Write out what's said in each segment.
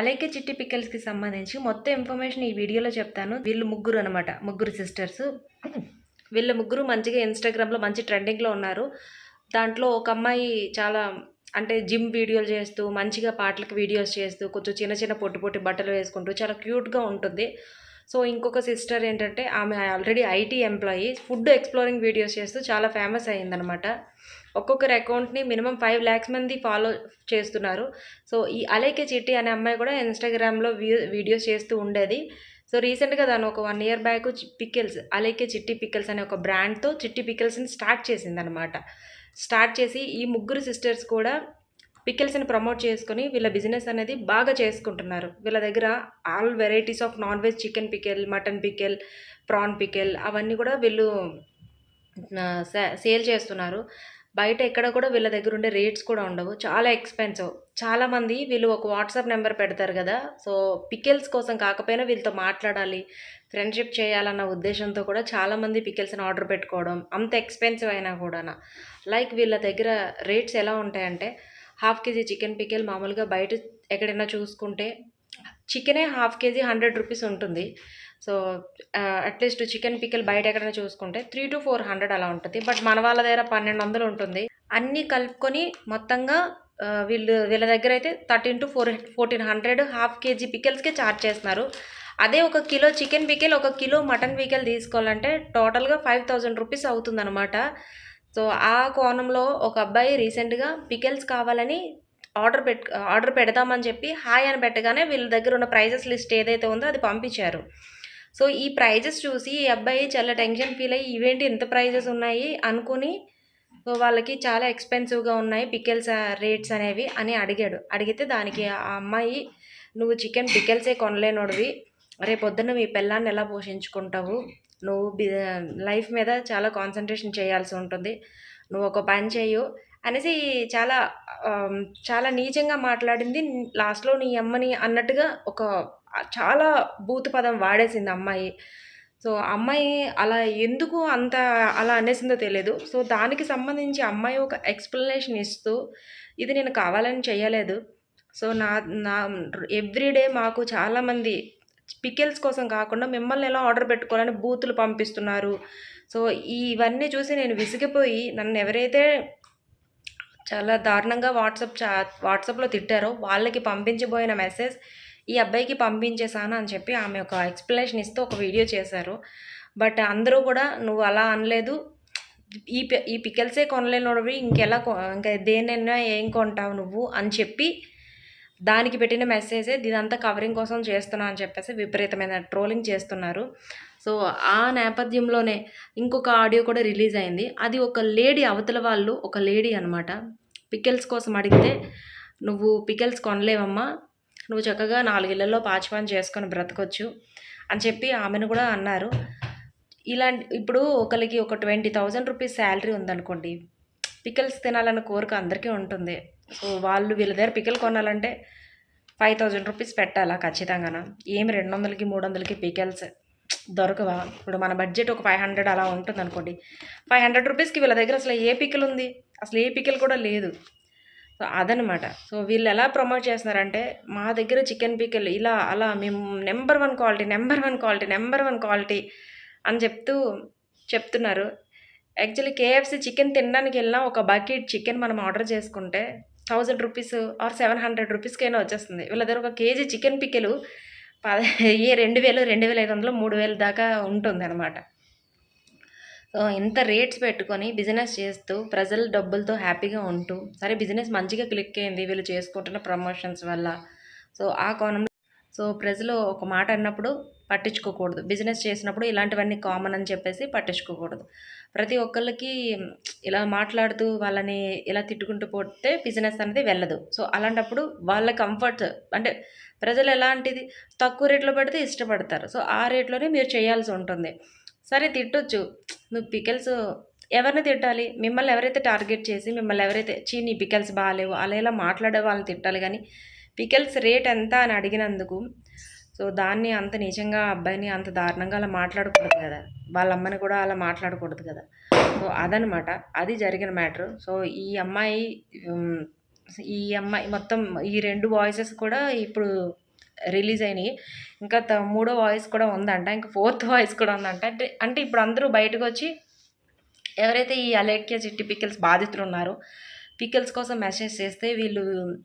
అలాగే చిట్టి పిక్కల్స్కి సంబంధించి మొత్తం ఇన్ఫర్మేషన్ ఈ వీడియోలో చెప్తాను. వీళ్ళు ముగ్గురు అనమాట ముగ్గురు సిస్టర్స్. వీళ్ళ ముగ్గురు మంచిగా ఇన్స్టాగ్రామ్లో మంచి ట్రెండింగ్లో ఉన్నారు. దాంట్లో ఒక అమ్మాయి చాలా అంటే జిమ్ వీడియోలు చేస్తూ మంచిగా పాటలకు వీడియోస్ చేస్తూ కొంచెం చిన్న చిన్న పొట్టి పొట్టి బట్టలు వేసుకుంటూ చాలా క్యూట్గా ఉంటుంది. సో ఇంకొక సిస్టర్ ఏంటంటే ఆమె already IT employee food exploring videos చేస్తూ చాలా ఫేమస్ అయ్యిందనమాట ఒక్కొక్కరి అకౌంట్ని మినిమం ఫైవ్ ల్యాక్స్ మంది ఫాలో చేస్తున్నారు. సో ఈ అలేకే చిట్టి అనే అమ్మాయి కూడా ఇన్స్టాగ్రామ్లో వీడియోస్ చేస్తూ ఉండేది. సో రీసెంట్గా దాని ఒక one year back pickles Alekhya Chitti pickles అనే ఒక బ్రాండ్తో చిట్టి పికిల్స్ని స్టార్ట్ చేసిందనమాట స్టార్ట్ చేసి ఈ ముగ్గురు సిస్టర్స్ కూడా పికిల్స్ని ప్రమోట్ చేసుకొని వీళ్ళ బిజినెస్ అనేది బాగా చేసుకుంటున్నారు. వీళ్ళ దగ్గర all varieties of non veg chicken pickle mutton pickle prawn pickle అవన్నీ కూడా వీళ్ళు సేల్ చేస్తున్నారు. బయట ఎక్కడ కూడా వీళ్ళ దగ్గర ఉండే రేట్స్ కూడా ఉండవు. చాలా ఎక్స్పెన్సివ్ చాలామంది వీళ్ళు ఒక వాట్సాప్ నెంబర్ పెడతారు కదా. సో పికిల్స్ కోసం కాకపోయినా వీళ్ళతో మాట్లాడాలి. ఫ్రెండ్షిప్ చేయాలన్న ఉద్దేశంతో కూడా చాలామంది పికిల్స్ని ఆర్డర్ పెట్టుకోవడం అంత ఎక్స్పెన్సివ్ అయినా కూడా లైక్ వీళ్ళ దగ్గర రేట్స్ ఎలా ఉంటాయంటే హాఫ్ కేజీ చికెన్ పికిల్ మామూలుగా బయట ఎక్కడైనా చూసుకుంటే చికెనే హాఫ్ కేజీ హండ్రెడ్ రూపీస్ ఉంటుంది. So at least chicken pickle బయట ఎక్కడైనా చూసుకుంటే త్రీ టు ఫోర్ హండ్రెడ్ అలా ఉంటుంది. బట్ మన వాళ్ళ దగ్గర పన్నెండు వందలు ఉంటుంది. అన్నీ కలుపుకొని మొత్తంగా వీళ్ళు వీళ్ళ దగ్గర అయితే thirteen to four fourteen hundred half kg పికిల్స్కే charge చేస్తున్నారు. అదే ఒక కిలో చికెన్ పికిల్ ఒక కిలో మటన్ పికిల్ తీసుకోవాలంటే టోటల్గా ఫైవ్ థౌజండ్ రూపీస్ అవుతుందన్నమాట. సో ఆ కోణంలో ఒక అబ్బాయి రీసెంట్గా పికిల్స్ కావాలని ఆర్డర్ పెట్ ఆర్డర్ పెడదామని చెప్పి హాయ్ అని పెట్టగానే వీళ్ళ దగ్గర ఉన్న ప్రైజెస్ లిస్ట్ ఏదైతే ఉందో అది పంపించారు. సో ఈ ప్రైజెస్ చూసి ఈ అబ్బాయి చాలా టెన్షన్ ఫీల్ అయ్యి ఇవేంటి ఇంత ప్రైజెస్ ఉన్నాయి? అనుకుని సో వాళ్ళకి చాలా ఎక్స్పెన్సివ్గా ఉన్నాయి పికెల్స్ రేట్స్ అనేవి అని అడిగాడు. అడిగితే దానికి ఆ అమ్మాయి నువ్వు చికెన్ పికెల్సే కొనలేనోడివి. రేపు పొద్దున్న మీ పిల్లాన్ని ఎలా పోషించుకుంటావు? నువ్వు బి లైఫ్ మీద చాలా కాన్సన్ట్రేషన్ చేయాల్సి ఉంటుంది. నువ్వు ఒక పని చేయు అనేసి చాలా చాలా నీచంగా మాట్లాడింది. లాస్ట్లో నీ అమ్మని అన్నట్టుగా ఒక చాలా భూత పదం వాడేసింది అమ్మాయి. సో అమ్మాయి అలా ఎందుకు అంత అలా అనేసిందో తెలియదు సో దానికి సంబంధించి అమ్మాయి ఒక ఎక్స్ప్లెనేషన్ ఇస్తూ ఇది నేను కావాలని చేయలేదు సో నా నా ఎవ్రీడే మాకు చాలామంది పికిల్స్ కోసం కాకుండా మిమ్మల్ని ఎలా ఆర్డర్ పెట్టుకోవాలని బూతులు పంపిస్తున్నారు. సో ఇవన్నీ చూసి నేను విసిగిపోయి నన్ను ఎవరైతే చాలా దారుణంగా వాట్సాప్ చా వాట్సాప్లో తిట్టారు. వాళ్ళకి పంపించబోయిన మెసేజ్ ఈ అబ్బాయికి పంపించేశాను అని చెప్పి ఆమె ఒక ఎక్స్ప్లెనేషన్ ఇస్తూ ఒక వీడియో చేశారు. బట్ అందరూ కూడా నువ్వు అలా అనలేదు. ఈ పి- ఈ పికెల్సే కొనలేనోడివి ఇంకెలా కొ- ఇంకా దేనైనా ఏం కొంటావు నువ్వు అని చెప్పి దానికి పెట్టిన మెసేజే ఇదంతా కవరింగ్ కోసం చేస్తున్నా అని చెప్పేసి విపరీతమైన ట్రోలింగ్ చేస్తున్నారు. సో ఆ నేపథ్యంలోనే ఇంకొక ఆడియో కూడా రిలీజ్ అయింది. అది ఒక లేడీ అవతల వాళ్ళు ఒక లేడీ అనమాట పికెల్స్ కోసం అడిగితే నువ్వు పికెల్స్ కొనలేవమ్మా. నువ్వు చక్కగా నాలుగిళ్ళలో పాచిపాన్ చేసుకొని బ్రతకొచ్చు అని చెప్పి ఆమెను కూడా అన్నారు. ఇలాంటి ఇప్పుడు ఒకరికి ఒక ట్వంటీ థౌజండ్ రూపీస్ శాలరీ ఉందనుకోండి పికిల్స్ తినాలన్న కోరిక అందరికీ ఉంటుంది. సో వాళ్ళు వీళ్ళ దగ్గర పికిల్ కొనాలంటే ఫైవ్ థౌజండ్ రూపీస్ పెట్టాలా ఖచ్చితంగా ఏమి రెండు వందలకి మూడు వందలకి పికిల్స్? దొరకవా? ఇప్పుడు మన బడ్జెట్ ఒక ఫైవ్ హండ్రెడ్ అలా ఉంటుంది అనుకోండి ఫైవ్ హండ్రెడ్ రూపీస్కి వీళ్ళ దగ్గర అసలు ఏ పికిల్ ఉంది? అసలు ఏ పికిల్ కూడా లేదు. సో అదనమాట సో వీళ్ళు ఎలా ప్రమోట్ చేస్తున్నారంటే మా దగ్గర చికెన్ పికిల్ ఇలా అలా మేము number one quality number one quality number one quality అని చెప్తూ చెప్తున్నారు. యాక్చువల్లీ కేఎఫ్సి చికెన్ తినడానికి వెళ్ళినా ఒక బకెట్ చికెన్ మనం ఆర్డర్ చేసుకుంటే thousand rupees or seven hundred రూపీస్కైనా వచ్చేస్తుంది. వీళ్ళ దగ్గర ఒక కేజీ చికెన్ పికెలు పద రెండు వేలు రెండు వేల ఐదు వందలు మూడు వేలు దాకా ఉంటుంది అనమాట సో ఇంత రేట్స్ పెట్టుకొని బిజినెస్ చేస్తూ ప్రజల డబ్బులతో హ్యాపీగా ఉంటూ సరే బిజినెస్ మంచిగా క్లిక్ అయింది వీళ్ళు చేసుకుంటున్న ప్రమోషన్స్ వల్ల. సో ఆ కోణంలో సో ప్రజలు ఒక మాట అన్నప్పుడు పట్టించుకోకూడదు. బిజినెస్ చేసినప్పుడు ఇలాంటివన్నీ కామన్ అని చెప్పేసి పట్టించుకోకూడదు. ప్రతి ఒక్కళ్ళకి ఇలా మాట్లాడుతూ వాళ్ళని ఇలా తిట్టుకుంటూ పోతే బిజినెస్ అనేది వెళ్ళదు. సో అలాంటప్పుడు వాళ్ళ కంఫర్ట్ అంటే ప్రజలు ఎలాంటిది తక్కువ రేట్లో పెడితే ఇష్టపడతారు. సో ఆ రేట్లోనే మీరు చేయాల్సి ఉంటుంది. సరే తిట్టొచ్చు. నువ్వు పికెల్స్ ఎవరిని తిట్టాలి? మిమ్మల్ని ఎవరైతే టార్గెట్ చేసి మిమ్మల్ని ఎవరైతే చీ నీ పికెల్స్ బాగాలేవు అలా ఇలా మాట్లాడే వాళ్ళని తిట్టాలి కానీ పికెల్స్ రేట్ ఎంత అని అడిగినందుకు సో దాన్ని అంత నిజంగా అబ్బాయిని అంత దారుణంగా అలా మాట్లాడకూడదు కదా. వాళ్ళ అమ్మని కూడా అలా మాట్లాడకూడదు కదా. సో అదనమాట అది జరిగిన మ్యాటర్. సో ఈ అమ్మాయి ఈ అమ్మాయి మొత్తం ఈ రెండు వాయిసెస్ కూడా ఇప్పుడు రిలీజ్ అయినాయి. ఇంకా త మూడో వాయిస్ కూడా ఉందంట. ఇంకా ఫోర్త్ వాయిస్ కూడా ఉందంట. అంటే అంటే ఇప్పుడు అందరూ బయటకు వచ్చి ఎవరైతే ఈ అలేఖ్య చిట్టి పికిల్స్ బాధితులు ఉన్నారో పికిల్స్ కోసం మెసేజ్ చేస్తే వీళ్ళు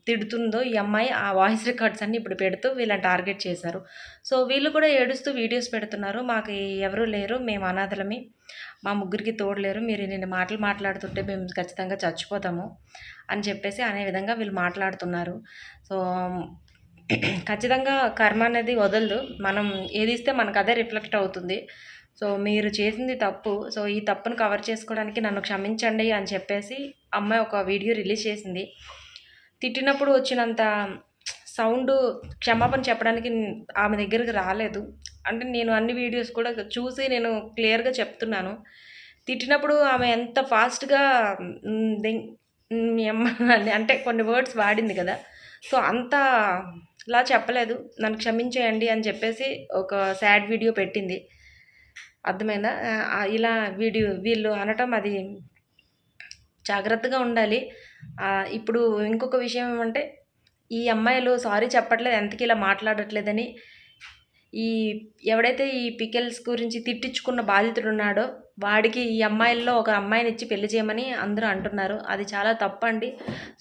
తిడుతుందో ఈ అమ్మాయి ఆ వాయిస్ రికార్డ్స్ అన్ని ఇప్పుడు పెడుతూ వీళ్ళని టార్గెట్ చేశారు. సో వీళ్ళు కూడా ఏడుస్తూ వీడియోస్ పెడుతున్నారు. మాకు ఎవరూ లేరు. మేము అనాథలమి. మా ముగ్గురికి తోడలేరు మీరు నేను మాటలు మాట్లాడుతుంటే మేము ఖచ్చితంగా చచ్చిపోతాము అని చెప్పేసి అనే విధంగా వీళ్ళు మాట్లాడుతున్నారు. సో ఖచ్చితంగా కర్మ అనేది వదలదు. మనం ఏది ఇస్తే మనకు అదే రిఫ్లెక్ట్ అవుతుంది. సో మీరు చేసింది తప్పు. సో ఈ తప్పును కవర్ చేసుకోవడానికి నన్ను క్షమించండి అని చెప్పేసి అమ్మాయి ఒక వీడియో రిలీజ్ చేసింది. తిట్టినప్పుడు వచ్చినంత సౌండ్ క్షమాపణ చెప్పడానికి ఆమె దగ్గరకు రాలేదు. అంటే నేను అన్ని వీడియోస్ కూడా చూసి నేను క్లియర్గా చెప్తున్నాను. తిట్టినప్పుడు ఆమె ఎంత ఫాస్ట్గా మీ అమ్మ అంటే కొన్ని వర్డ్స్ వాడింది కదా. సో అంత ఇలా చెప్పలేదు. నన్ను క్షమించేయండి అని చెప్పేసి ఒక సాడ్ వీడియో పెట్టింది. అర్థమైందా? ఇలా వీడియో వీళ్ళు అనటం అది జాగ్రత్తగా ఉండాలి. ఇప్పుడు ఇంకొక విషయం ఏమంటే ఈ అమ్మాయిలు సారీ చెప్పట్లేదు ఎంతకి ఇలా మాట్లాడట్లేదని ఈ ఎవడైతే ఈ పికెల్స్ గురించి తిట్టించుకున్న బాధితుడు ఉన్నాడో వాడికి ఈ అమ్మాయిల్లో ఒక అమ్మాయిని ఇచ్చి పెళ్ళి చేయమని అందరూ అంటున్నారు. అది చాలా తప్పండి.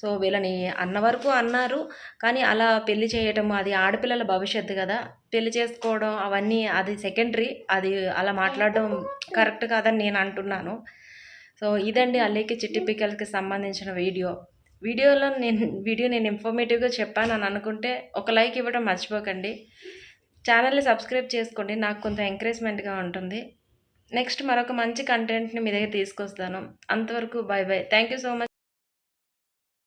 సో వీళ్ళని అన్న వరకు అన్నారు. కానీ అలా పెళ్ళి చేయటం అది ఆడపిల్లల భవిష్యత్తు కదా. పెళ్ళి చేసుకోవడం అవన్నీ అది సెకండరీ. అది అలా మాట్లాడడం కరెక్ట్ కాదని నేను అంటున్నాను. సో ఇదండి అల్లేకి చిట్టి పిక్కలకి సంబంధించిన వీడియో. వీడియోలో నేను వీడియో నేను ఇన్ఫర్మేటివ్గా చెప్పాను అని అనుకుంటే ఒక లైక్ ఇవ్వడం మర్చిపోకండి. ఛానల్ని సబ్స్క్రైబ్ చేసుకోండి. నాకు కొంత ఎంకరేజ్మెంట్గా ఉంటుంది. నెక్స్ట్ మరొక మంచి కంటెంట్ని మీ దగ్గర తీసుకొస్తాను. అంతవరకు bye bye thank you so much.